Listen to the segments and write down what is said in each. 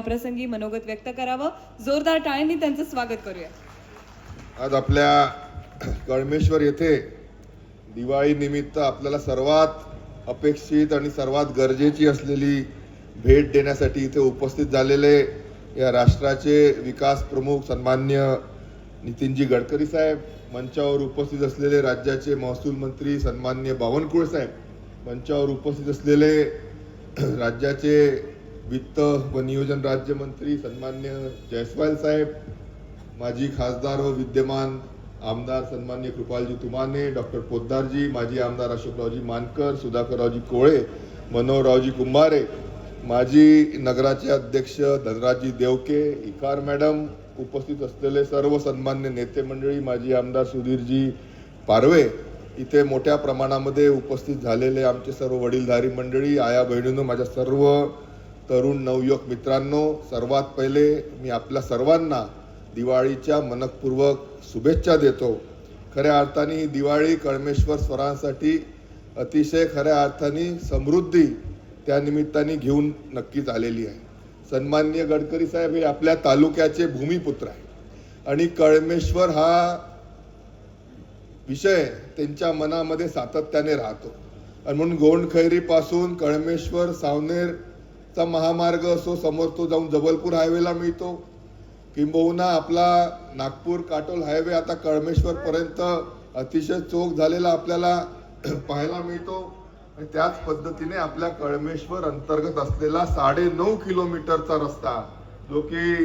प्रसंगी मनोगत व्यक्त करावं. जोरदार टाळ्यांनी त्यांचं स्वागत करूया. आज आपल्या कळमेश्वर येथे दिवाळी निमित्त आपल्याला सर्वात अपेक्षित आणि सर्वात गरजेची असलेली भेट देण्यासाठी इथे उपस्थित झालेले या राष्ट्राचे विकास प्रमुख सन्मान्य नितीनजी गडकरी साहेब मंचावर उपस्थित असलेले राज्याचे महसूल मंत्री सन्मान्य बावनकुळे साहेब मंचावर उपस्थित असलेले राज्याचे वित्त व नियोजन राज्यमंत्री सन्मान्य जयस्वाल साहेब माजी खासदार व विद्यमान आमदार सन्मान्य कृपालजी तुमाने डॉक्टर पोद्दारजी माजी आमदार अशोकरावजी मानकर सुधाकररावजी कोळे मनोहररावजी कुंभारे माजी नगराचे अध्यक्ष धनराजजी देवके इकार मॅडम उपस्थित असलेले सर्व सन्मान्य नेते मंडळी माजी आमदार सुधीरजी पारवे इथे मोठ्या प्रमाणामध्ये उपस्थित झालेले आमचे सर्व वडीलधारी मंडळी आया बहिणीनं माझ्या सर्व तरुण नवयुवक मित्रांनो सर्वात पहिले मी आपल्या सर्वांना दिवाळीच्या मनकपूर्वक शुभेच्छा देतो. खऱ्या अर्थाने दिवाळी कळमेश्वर स्वरांसाठी अतिशय खऱ्या अर्थाने समृद्धी त्या निमित्ताने घेऊन नक्कीच आलेली आहे. सन्मान्य गडकरी साहेब हे आपल्या तालुक्याचे भूमिपुत्र आहे. आणि कळमेश्वर हा विषय त्यांच्या मनामध्ये सातत्याने राहतो. आणि म्हणून गोंडखैरीपासून कळमेश्वर सावनेर चा महामार्ग असो समोर तो जाऊन जबलपूर हायवेला मिळतो. किंबहुना आपला नागपूर काटोल हायवे आता कळमेश्वर पर्यंत अतिशय चोख झालेला आपल्याला पाहायला मिळतो. आणि त्याच पद्धतीने आपल्या कळमेश्वर अंतर्गत असलेला साडे नऊ किलोमीटरचा रस्ता जो की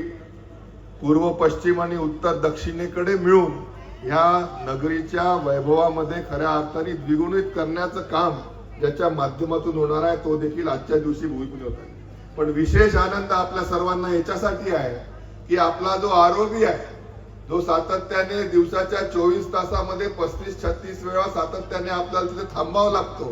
पूर्व पश्चिम आणि उत्तर दक्षिणेकडे मिळून ह्या नगरीच्या वैभवामध्ये खऱ्या अर्थाने द्विगुणित करण्याचं काम ज्याच्या माध्यमातून होणार आहे तो देखील आजच्या दिवशी भूमिपूजन होत आहे. पण विशेष आनंद आपल्या सर्वांना याच्यासाठी आहे की आपला जो आरोपी आहे जो सातत्याने दिवसाच्या चोवीस तासामध्ये पस्तीस छत्तीस वेळा सातत्याने आपल्याला तिथे थांबावं लागतो.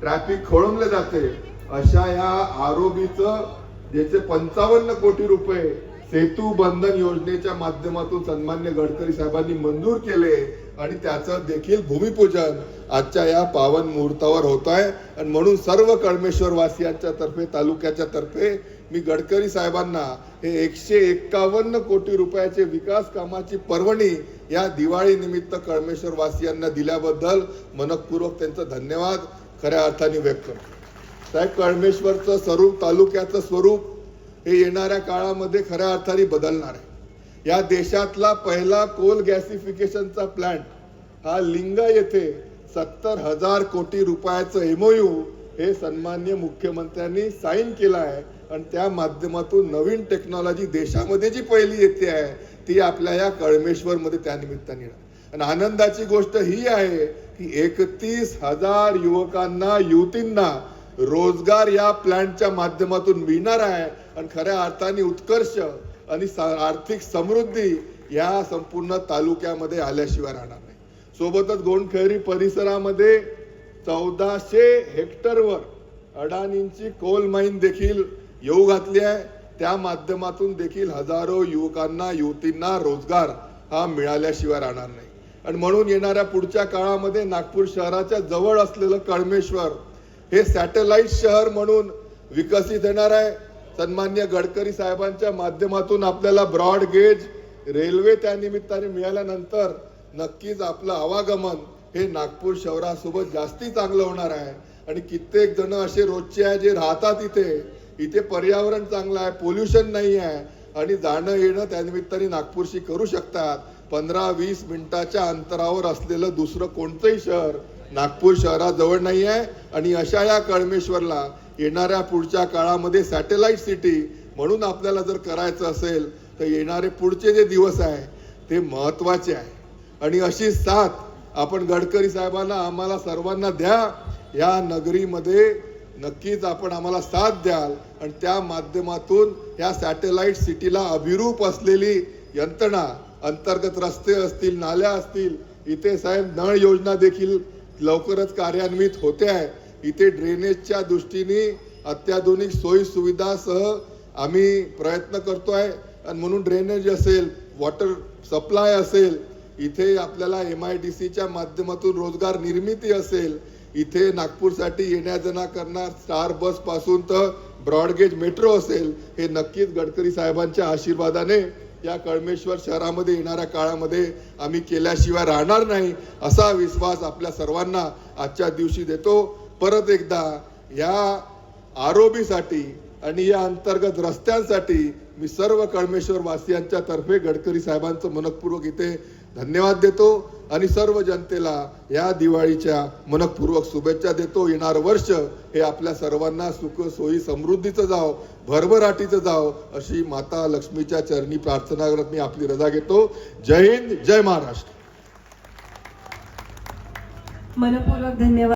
ट्रॅफिक खोळंबले जाते. अशा या आरोपीचं ज्याचे पंचावन्न कोटी रुपये सेतू बंधन योजनेच्या माध्यमातून सन्मान्य गडकरी साहेबांनी मंजूर केले आणि त्याचं देखील भूमिपूजन आजच्या या पावन मुहूर्तावर होत आहे. आणि म्हणून सर्व कळमेश्वर वासियांच्या तर्फे तालुक्याच्या तर्फे मी गडकरी साहेबांना हे एकशे एक्कावन्न कोटी रुपयाचे विकास कामाची पर्वणी या दिवाळी निमित्त कळमेश्वर वासियांना दिल्याबद्दल मनपूर्वक त्यांचा धन्यवाद. खऱ्या अर्थाने व्यक्त करतो. साहेब कळमेश्वरचं स्वरूप तालुक्याचं स्वरूप हे येणाऱ्या काळामध्ये खऱ्या अर्थाने बदलणार आहे. या देशातला पहिला कोल गॅसिफिकेशनचा प्लांट हा लिंगा येथे सत्तर हजार कोटी रुपयाचं एमओयू हे सन्मान्य मुख्यमंत्र्यांनी साईन केलं आहे आणि त्या माध्यमातून नवीन टेक्नॉलॉजी देशामध्ये जी पहिली येते आहे ती आपल्या या कळमेश्वरमध्ये त्या निमित्ताने येणार. आणि आनंदाची गोष्ट ही आहे की एकतीस हजार युवकांना युवतींना रोजगार या प्लॅनच्या माध्यमातून मिळणार आहे. आणि खऱ्या अर्थाने उत्कर्ष आणि आर्थिक समृद्धी या संपूर्ण तालुक्यामध्ये आल्याशिवाय राहणार नाही. सोबतच गोंडखेरी परिसरामध्ये चौदाशे हेक्टरवर अडाणींची कोल माईन देखील येऊ घातली आहे. त्या माध्यमातून देखील हजारो युवकांना युवतींना रोजगार हा मिळाल्याशिवाय राहणार नाही. आणि म्हणून येणाऱ्या पुढच्या काळामध्ये नागपूर शहराच्या जवळ असलेलं कळमेश्वर हे सॅटेलाइट शहर म्हणून विकसित येणार आहे. सन्मान्य गडकरी साहेबांच्या माध्यमातून आपल्याला ब्रॉड गेज रेल्वे त्या निमित्ताने मिळाल्यानंतर नक्कीच आपलं आवागमन हे नागपूर शहरासोबत जास्ती चांगलं होणार आहे. आणि कित्येक जण असे रोजचे आहे जे राहतात इथे. इथे पर्यावरण चांगलं आहे पोल्युशन नाही आहे. आणि जाणं येणं त्या निमित्ताने नागपूरशी करू शकतात. पंधरा वीस मिनिटाच्या अंतरावर असलेलं दुसरं कोणतंही शहर नागपूर शहराजवळ नाही आहे आणि अशा या कळमेश्वरला येणाऱ्या पुढच्या काळामध्ये सॅटेलाईट सिटी म्हणून आपल्याला जर करायचं असेल तर येणारे पुढचे जे दिवस आहे ते महत्त्वाचे आहे. आणि अशी साथ आपण गडकरी साहेबांना आम्हाला सर्वांना द्या. या नगरीमध्ये नक्कीच आपण आम्हाला साथ द्याल. आणि त्या माध्यमातून या सॅटेलाईट सिटीला अभिरूप असलेली यंत्रणा अंतर्गत रस्ते असतील नाल्या असतील इथे साहेब नळ योजना देखील लवकरच कार्यान्वित होते आहे. इथे ड्रेनेजच्या दृष्टीने अत्याधुनिक सोयी सुविधासह आम्ही प्रयत्न करतो आहे आणि म्हणून ड्रेनेज असेल वॉटर सप्लाय असेल इथे आपल्याला एम आय डी सीच्या माध्यमातून रोजगार निर्मिती असेल इथे नागपूरसाठी येण्या करणार स्टार बसपासून तर ब्रॉडगेज मेट्रो असेल हे नक्कीच गडकरी साहेबांच्या आशीर्वादाने या कळमेश्वर शहरामध्ये येणाऱ्या काळामध्ये आम्ही केल्याशिवाय राहणार नाही असा विश्वास आपल्या सर्वांना आजच्या दिवशी देतो. परत एकदा या आरोबीसाठी आणि या अंतर्गत रस्त्यांसाठी मी सर्व कळमेश्वर वासियांच्या तर्फे गडकरी साहेबांचं मनपूर्वक इथे धन्यवाद देतो आणि सर्व जनतेला या दिवाळीच्या मनपूर्वक शुभेच्छा देतो. येणार वर्ष हे आपल्या सर्वांना सुख सोयी समृद्धीचं जाव भरभराटीचं जाव अशी माता लक्ष्मीच्या चरणी प्रार्थना करत मी आपली रजा घेतो. जय हिंद जय महाराष्ट्र. मनपूर्वक धन्यवाद.